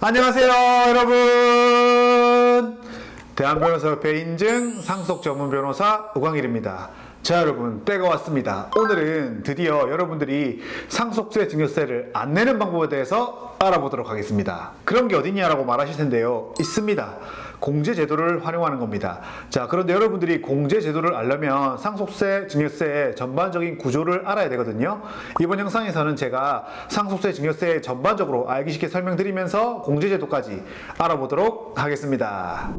안녕하세요, 여러분. 대한변호사협회 인증 상속 전문 변호사 우광일입니다. 자, 여러분, 때가 왔습니다. 오늘은 드디어 여러분들이 상속세 증여세를 안 내는 방법에 대해서 알아보도록 하겠습니다. 그런 게 어딨냐라고 말하실 텐데요. 있습니다. 공제 제도를 활용하는 겁니다. 자, 그런데 여러분들이 공제 제도를 알려면 상속세, 증여세의 전반적인 구조를 알아야 되거든요. 이번 영상에서는 제가 상속세, 증여세 전반적으로 알기 쉽게 설명드리면서 공제 제도까지 알아보도록 하겠습니다.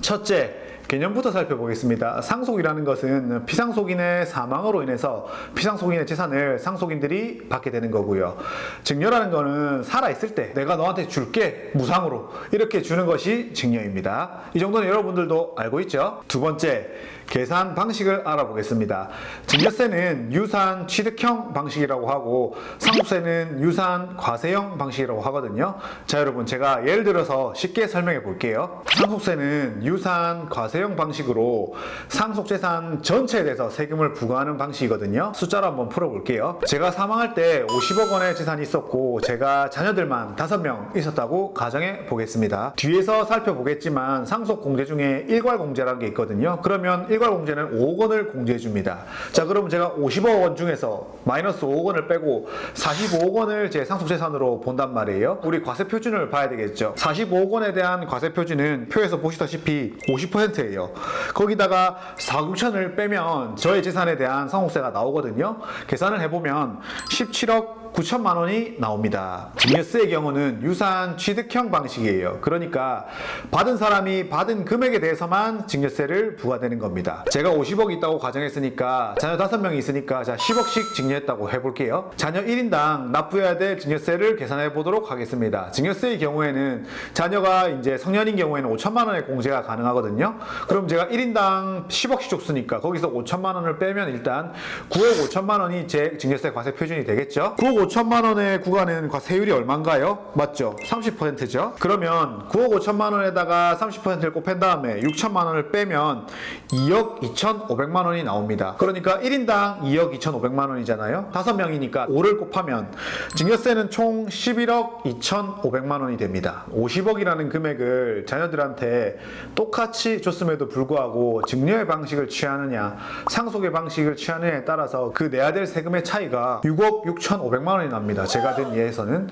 첫째, 개념부터 살펴보겠습니다. 상속이라는 것은 피상속인의 사망으로 인해서 피상속인의 재산을 상속인들이 받게 되는 거고요. 증여라는 거는 살아있을 때 내가 너한테 줄게 무상으로 이렇게 주는 것이 증여입니다. 이 정도는 여러분들도 알고 있죠? 두 번째, 계산 방식을 알아보겠습니다. 증여세는 유산 취득형 방식이라고 하고 상속세는 유산 과세형 방식이라고 하거든요. 자, 여러분 제가 예를 들어서 쉽게 설명해 볼게요. 상속세는 유산 과세형 방식으로 상속재산 전체에 대해서 세금을 부과하는 방식이거든요. 숫자로 한번 풀어볼게요. 제가 사망할 때 50억 원의 재산이 있었고 제가 자녀들만 5명 있었다고 가정해 보겠습니다. 뒤에서 살펴보겠지만 상속 공제 중에 일괄 공제라는 게 있거든요. 그러면 일괄 공제는 5억 원을 공제해 줍니다. 자, 그럼 제가 50억 원 중에서 마이너스 5억 원을 빼고 45억 원을 제 상속 재산으로 본단 말이에요. 우리 과세 표준을 봐야 되겠죠. 45억 원에 대한 과세 표준은 표에서 보시다시피 50%예요. 거기다가 4억 6천을 빼면 저의 재산에 대한 상속세가 나오거든요. 계산을 해보면 17억 9천만 원이 나옵니다. 증여세의 경우는 유산 취득형 방식이에요. 그러니까 받은 사람이 받은 금액에 대해서만 증여세를 부과되는 겁니다. 제가 50억 있다고 가정했으니까 자녀 5명이 있으니까 자 10억씩 증여했다고 해볼게요. 자녀 1인당 납부해야 될 증여세를 계산해 보도록 하겠습니다. 증여세의 경우에는 자녀가 이제 성년인 경우에는 5천만 원의 공제가 가능하거든요. 그럼 제가 1인당 10억씩 줬으니까 거기서 5천만 원을 빼면 일단 9억 5천만 원이 제 증여세 과세 표준이 되겠죠. 9억 5천만 원의 구간은 과세율이 얼마인가요? 맞죠? 30%죠. 그러면 9억 5천만 원에다가 30%를 곱한 다음에 6천만 원을 빼면 2억 2,500만 원이 나옵니다. 그러니까 1인당 2억 2,500만 원이잖아요. 5명이니까 5를 곱하면 증여세는 총 11억 2,500만 원이 됩니다. 50억이라는 금액을 자녀들한테 똑같이 줬음에도 불구하고 증여의 방식을 취하느냐, 상속의 방식을 취하느냐에 따라서 그 내야 될 세금의 차이가 6억 6,500만 원이 납니다. 제가 든 예에서는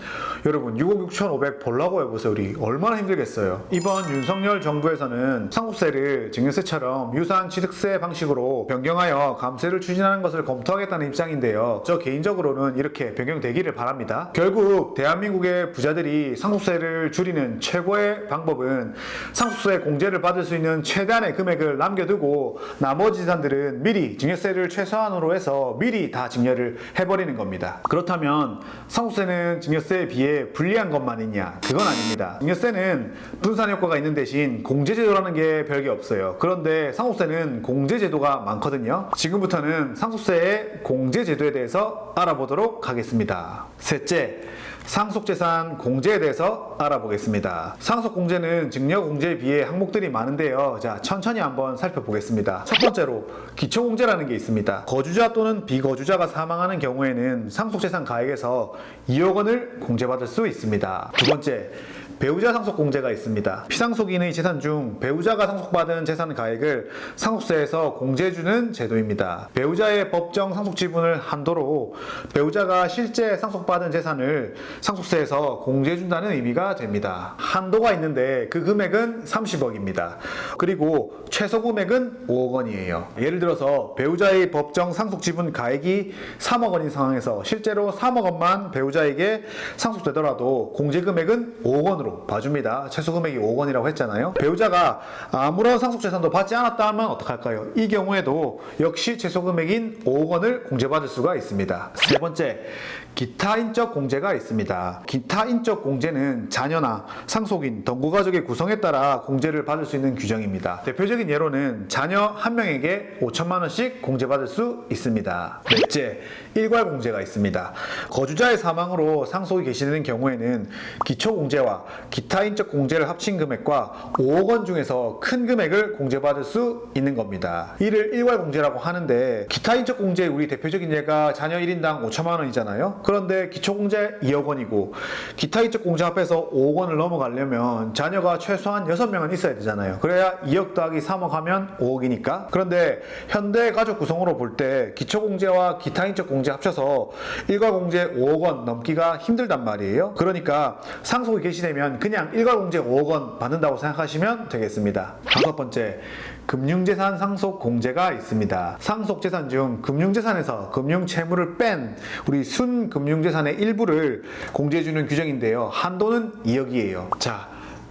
여러분 6억 6,500 벌라고 해보세요. 우리 얼마나 힘들겠어요. 이번 윤석열 정부에서는 상속세를 증여세처럼 유산 취득세 방식으로 변경하여 감세를 추진하는 것을 검토하겠다는 입장인데요. 저 개인적으로는 이렇게 변경되기를 바랍니다. 결국 대한민국의 부자들이 상속세를 줄이는 최고의 방법은 상속세 공제를 받을 수 있는 최대한의 금액을 남겨두고 나머지 재산들은 미리 증여세를 최소한으로 해서 미리 다 증여를 해버리는 겁니다. 그렇다면 상속세는 증여세에 비해 불리한 것만이냐? 그건 아닙니다. 증여세는 분산 효과가 있는 대신 공제제도라는 게 별게 없어요. 그런데 상속세는 공제제도가 많거든요. 지금부터는 상속세의 공제제도에 대해서 알아보도록 하겠습니다. 셋째, 상속재산 공제에 대해서 알아보겠습니다. 상속공제는 증여공제에 비해 항목들이 많은데요. 자, 천천히 한번 살펴보겠습니다. 첫 번째로 기초공제라는 게 있습니다. 거주자 또는 비거주자가 사망하는 경우에는 상속재산 가액에서 2억 원을 공제받을 수 있습니다. 두 번째, 배우자 상속 공제가 있습니다. 피상속인의 재산 중 배우자가 상속받은 재산 가액을 상속세에서 공제해주는 제도입니다. 배우자의 법정 상속 지분을 한도로 배우자가 실제 상속받은 재산을 상속세에서 공제해준다는 의미가 됩니다. 한도가 있는데 그 금액은 30억입니다. 그리고 최소 금액은 5억 원이에요. 예를 들어서 배우자의 법정 상속 지분 가액이 3억 원인 상황에서 실제로 3억 원만 배우자에게 상속되더라도 공제 금액은 5억 원으로 봐줍니다. 최소 금액이 5억 원이라고 했잖아요. 배우자가 아무런 상속 재산도 받지 않았다 하면 어떡할까요? 이 경우에도 역시 최소 금액인 5억 원을 공제받을 수가 있습니다. 세 번째, 기타 인적 공제가 있습니다. 기타 인적 공제는 자녀나 상속인, 동거가족의 구성에 따라 공제를 받을 수 있는 규정입니다. 대표적인 예로는 자녀 한 명에게 5천만 원씩 공제받을 수 있습니다. 넷째, 일괄 공제가 있습니다. 거주자의 사망으로 상속이 개시되는 경우에는 기초 공제와 기타 인적 공제를 합친 금액과 5억 원 중에서 큰 금액을 공제받을 수 있는 겁니다. 이를 일괄 공제라고 하는데 기타 인적 공제 우리 대표적인 예가 자녀 1인당 5천만 원이잖아요. 그런데 기초 공제 2억 원 이고 기타 인적 공제 합해서 5억 원을 넘어가려면 자녀가 최소한 6명은 있어야 되잖아요. 그래야 2억 더하기 3억 하면 5억이니까. 그런데 현대 가족 구성으로 볼 때 기초 공제와 기타 인적 공제 합쳐서 일괄 공제 5억 원 넘기가 힘들단 말이에요. 그러니까 상속이 개시되면 그냥 일괄 공제 5억 원 받는다고 생각하시면 되겠습니다. 다섯 번째, 금융재산 상속 공제가 있습니다. 상속재산 중 금융재산에서 금융채무를 뺀 우리 순금융재산의 일부를 공제해주는 규정인데요. 한도는 2억이에요. 자,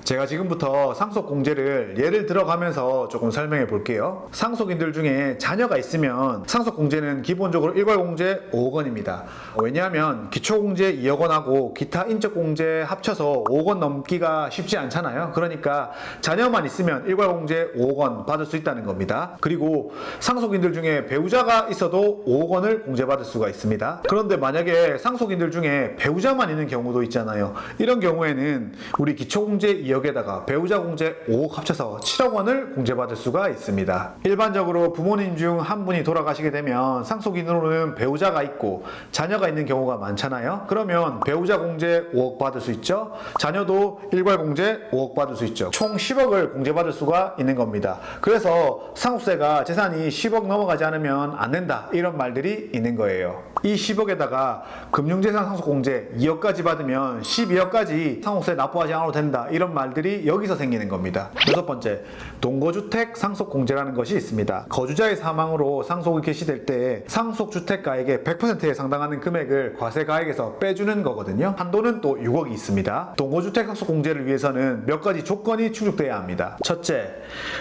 제가 지금부터 상속 공제를 예를 들어가면서 조금 설명해 볼게요. 상속인들 중에 자녀가 있으면 상속 공제는 기본적으로 일괄 공제 5억 원입니다. 왜냐하면 기초 공제 2억 원하고 기타 인적 공제 합쳐서 5억 원 넘기가 쉽지 않잖아요. 그러니까 자녀만 있으면 일괄 공제 5억 원 받을 수 있다는 겁니다. 그리고 상속인들 중에 배우자가 있어도 5억 원을 공제받을 수가 있습니다. 그런데 만약에 상속인들 중에 배우자만 있는 경우도 있잖아요. 이런 경우에는 우리 기초 공제 2억 에다가 배우자 공제 5억 합쳐서 7억 원을 공제받을 수가 있습니다. 일반적으로 부모님 중 한 분이 돌아가시게 되면 상속인으로는 배우자가 있고 자녀가 있는 경우가 많잖아요. 그러면 배우자 공제 5억 받을 수 있죠. 자녀도 일괄 공제 5억 받을 수 있죠. 총 10억을 공제받을 수가 있는 겁니다. 그래서 상속세가 재산이 10억 넘어가지 않으면 안 된다. 이런 말들이 있는 거예요. 이 10억에다가 금융재산 상속공제 2억까지 받으면 12억까지 상속세 납부하지 않아도 된다. 이런 말들이 여기서 생기는 겁니다. 여섯 번째, 동거주택 상속공제라는 것이 있습니다. 거주자의 사망으로 상속이 개시될 때 상속주택가액의 100%에 상당하는 금액을 과세가액에서 빼주는 거거든요. 한도는 또 6억이 있습니다. 동거주택 상속공제를 위해서는 몇 가지 조건이 충족돼야 합니다. 첫째,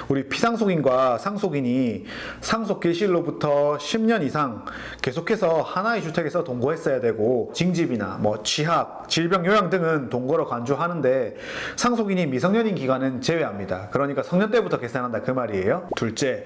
우리 피상속인과 상속인이 상속 개시일로부터 10년 이상 계속해서 하나 의 주택에서 동거했어야 되고 징집이나 뭐 취학, 질병 요양 등은 동거로 간주하는데 상속인이 미성년인 기간은 제외합니다. 그러니까 성년 때부터 계산한다 그 말이에요. 둘째,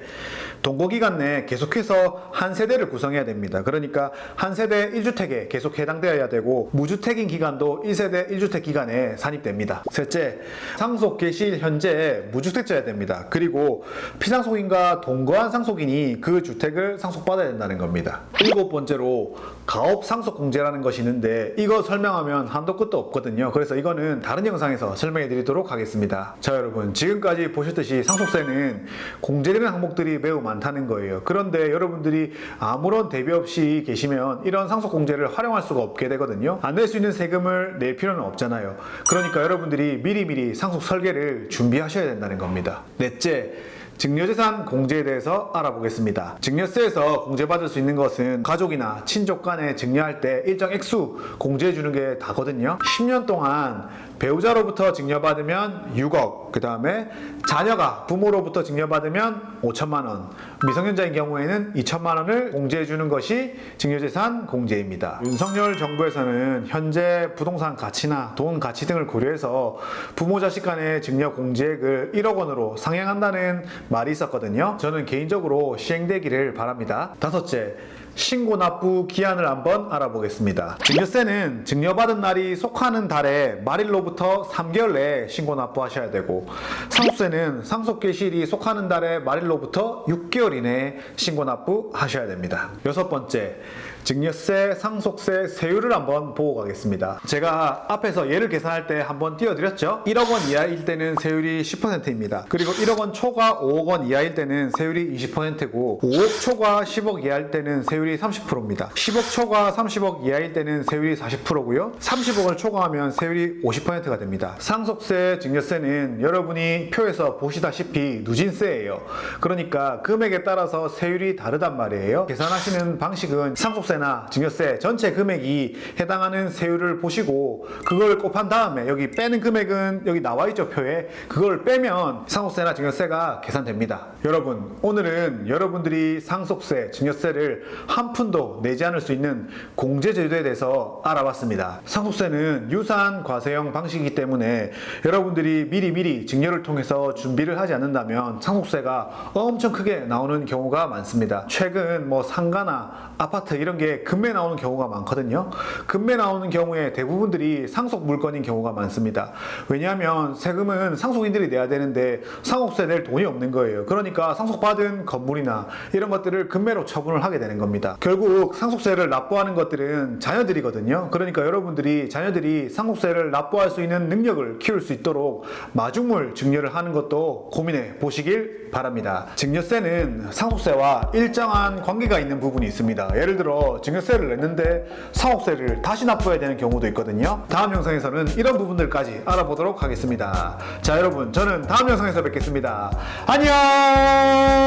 동거 기간 내에 계속해서 한 세대를 구성해야 됩니다. 그러니까 한 세대 1주택에 계속 해당되어야 되고 무주택인 기간도 1세대 1주택 기간에 산입됩니다. 셋째, 상속 개시일 현재 무주택자여야 됩니다. 그리고 피상속인과 동거한 상속인이 그 주택을 상속받아야 된다는 겁니다. 일곱 번째로 가업 상속 공제라는 것이 있는데 이거 설명하면 한도 끝도 없거든요. 그래서 이거는 다른 영상에서 설명해 드리도록 하겠습니다. 자, 여러분. 지금까지 보셨듯이 상속세는 공제되는 항목들이 매우 많다는 거예요. 그런데 여러분들이 아무런 대비 없이 계시면 이런 상속 공제를 활용할 수가 없게 되거든요. 안 낼 수 있는 세금을 낼 필요는 없잖아요. 그러니까 여러분들이 미리미리 상속 설계를 준비하셔야 된다는 겁니다. 넷째, 증여재산 공제에 대해서 알아보겠습니다. 증여세에서 공제받을 수 있는 것은 가족이나 친족 간에 증여할 때 일정 액수 공제해 주는 게 다거든요. 10년 동안 배우자로부터 증여받으면 6억, 그 다음에 자녀가 부모로부터 증여받으면 5천만 원, 미성년자인 경우에는 2천만 원을 공제해 주는 것이 증여재산 공제입니다. 윤석열 정부에서는 현재 부동산 가치나 돈 가치 등을 고려해서 부모 자식 간의 증여 공제액을 1억 원으로 상향한다는 말이 있었거든요. 저는 개인적으로 시행되기를 바랍니다. 다섯째, 신고 납부 기한을 한번 알아보겠습니다. 증여세는 증여받은 날이 속하는 달에 말일로부터 3개월 내에 신고 납부하셔야 되고 상속세는 상속 개시일이 속하는 달에 말일로부터 6개월 이내에 신고 납부하셔야 됩니다. 여섯 번째, 증여세, 상속세, 세율을 한번 보고 가겠습니다. 제가 앞에서 예를 계산할 때 한번 띄워드렸죠? 1억 원 이하일 때는 세율이 10%입니다. 그리고 1억 원 초과 5억 원 이하일 때는 세율이 20%고 5억 초과 10억 이하일 때는 세율이 30%입니다. 10억 초과 30억 이하일 때는 세율이 40%고요. 30억을 초과하면 세율이 50%가 됩니다. 상속세, 증여세는 여러분이 표에서 보시다시피 누진세예요. 그러니까 금액에 따라서 세율이 다르단 말이에요. 계산하시는 방식은 상속세 나 증여세 전체 금액이 해당하는 세율을 보시고 그걸 곱한 다음에 여기 빼는 금액은 여기 나와 있죠 표에 그걸 빼면 상속세나 증여세가 계산됩니다. 여러분 오늘은 여러분들이 상속세, 증여세를 한 푼도 내지 않을 수 있는 공제 제도에 대해서 알아봤습니다. 상속세는 유산 과세형 방식이기 때문에 여러분들이 미리미리 증여를 통해서 준비를 하지 않는다면 상속세가 엄청 크게 나오는 경우가 많습니다. 최근 뭐 상가나 아파트 이런 게 금매 나오는 경우가 많거든요. 금매 나오는 경우에 대부분들이 상속 물건인 경우가 많습니다. 왜냐하면 세금은 상속인들이 내야 되는데 상속세 낼 돈이 없는 거예요. 그러니까 상속받은 건물이나 이런 것들을 금매로 처분을 하게 되는 겁니다. 결국 상속세를 납부하는 것들은 자녀들이거든요. 그러니까 여러분들이 자녀들이 상속세를 납부할 수 있는 능력을 키울 수 있도록 마중물 증여를 하는 것도 고민해 보시길 바랍니다. 증여세는 상속세와 일정한 관계가 있는 부분이 있습니다. 예를 들어 증여세를 냈는데 상속세를 다시 납부해야 되는 경우도 있거든요. 다음 영상에서는 이런 부분들까지 알아보도록 하겠습니다. 자, 여러분, 저는 다음 영상에서 뵙겠습니다. 안녕!